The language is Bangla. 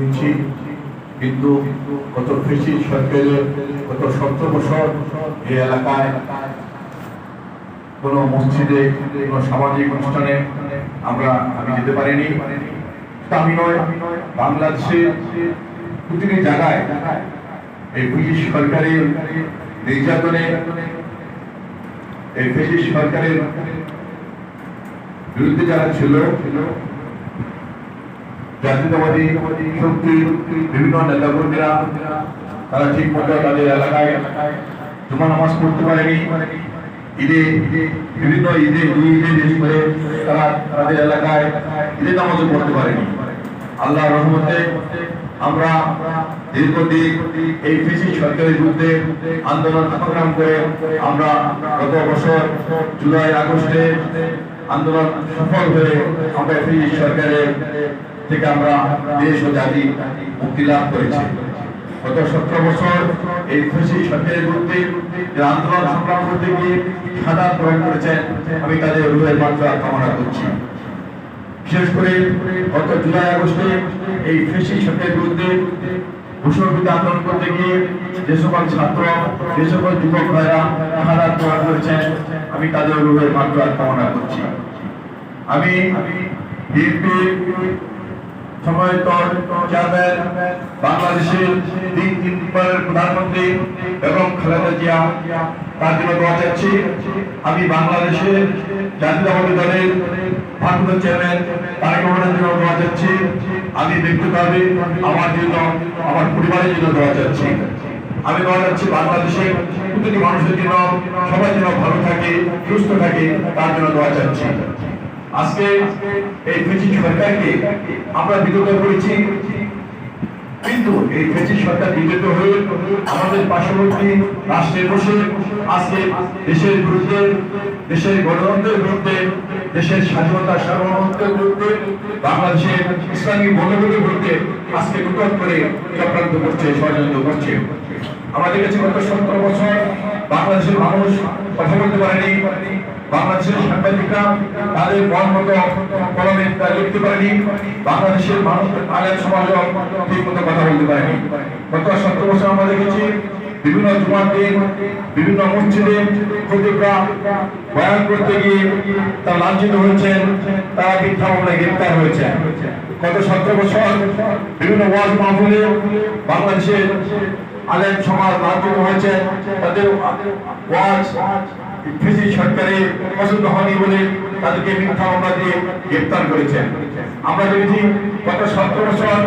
নিচ্ছি কিন্তু গত কৃষি সরকারের গত সতেরো বছর এই এলাকায়। কোনো মসজিদে, কোনো সামাজিক অনুষ্ঠানে আমরা আমি যেতে পারিনি। আমি নয় বাংলাদেশের প্রতিটি জায়গায় এই ব্রিটিশ সরকারের নির্যাতনে, এই ব্রিটিশ সরকারের বিরুদ্ধে যারা ছিল জাতীয়তাবাদী শক্তির বিভিন্ন নেতাকর্মীরা, তারা ঠিক মতো তাদের এলাকায় জমা নামাজ পড়তে পারেনি। ঈদে, বিভিন্ন ঈদে, দুই ঈদে দেরি করে তারা তাদের এলাকায় ঈদের নামাজও পড়তে পারেনি। আল্লাহ রহমতে আমরা দীর্ঘদিন এই কৃষি সরকারের বিরুদ্ধে আন্দোলন সংগ্রাম করে আমরা গত বছর জুলাই আগস্টে আন্দোলন সফল হয়ে আমরা কৃষি সরকারের থেকে আমরা দেশ ও জাতি মুক্তি লাভ করেছি। গত সতেরো বছর এই কৃষি সরকারের বিরুদ্ধে যে আন্দোলন সংগ্রাম করতে গিয়ে সাদা গ্রহণ করেছেন, আমি তাদের রুহের মাত্রা কামনা করছি। বিশেষ করে গত জুলাই আগস্টে এই কৃষি সরকারের বিরুদ্ধে ঘোষণাবিরুদ্ধে আন্দোলন করতে গিয়ে যে সকল ছাত্র, যে সকল যুবক ভাইরা শাহাদাত গ্রহণ করেছেন, আমি তাদের রুহের মাত্রা কামনা করছি। আমি সম্মানিত চেয়ারম্যান, বাংলাদেশের তিন তিনবারের প্রধানমন্ত্রী এবং খালেদা জিয়া, তার জন্য দোয়া চাচ্ছি। আমি বাংলাদেশের জাতীয়তাবাদী দলের চেয়ারম্যান তারেক রহমানের জন্য দোয়া চাচ্ছি। আমি ব্যক্তিগতভাবে আমার জন্য, আমার পরিবারের জন্য দোয়া চাচ্ছি। আমি দোয়া চাচ্ছি বাংলাদেশের প্রতিটি মানুষের জন্য সবাই যেন ভালো থাকে, সুস্থ থাকে, তার জন্য দোয়া চাচ্ছি। আজকে এই ব্রিটিশ সরকারকে আমরা বিরোধ করেছি। কিন্তু এই ব্রিটিশ সরকার বিরোধ হয়ে আমাদের পার্শ্ববর্তী রাষ্ট্রে বসে আজকে দেশের বিরুদ্ধে, দেশের গণতন্ত্রের বিরুদ্ধে, দেশের স্বাধীনতা সার্বভৌমত্বের বিরুদ্ধে, বাংলাদেশের ইসলামী মূল্যবোধের বিরুদ্ধে আজকে নতুন করে চক্রান্ত করছে, ষড়যন্ত্র করছে। আমাদের কাছে গত সতেরো বছর বাংলাদেশের মানুষ কথা বলতে পারেনি। বাংলাদেশের সাংবাদিকরা তাদের কলমে তা লিখতে পারেনি। বাংলাদেশের সমাজ ঠিক মতো কথা বলতে পারেনি। গত সতেরো বছর আমরা দেখেছি বিভিন্ন দিন বিভিন্ন মসজিদে প্রতিজ্ঞা বয়ান করতে গিয়ে তারা লাঞ্ছিত হয়েছেন, তারা মিথ্যা মামলায় গ্রেপ্তার হয়েছেন। গত সতেরো বছর বিভিন্ন ওয়াজ মাহফিলে বাংলাদেশের আলেম সমাজ লাঞ্ছিত হয়েছে। তাদের ওয়াজ কৃষি সরকারের পছন্দ হয়নি বলে তাদেরকে মিথ্যা মামলা দিয়ে গ্রেপ্তার করেছেন। আমরা দেখেছি গত সতেরো বছর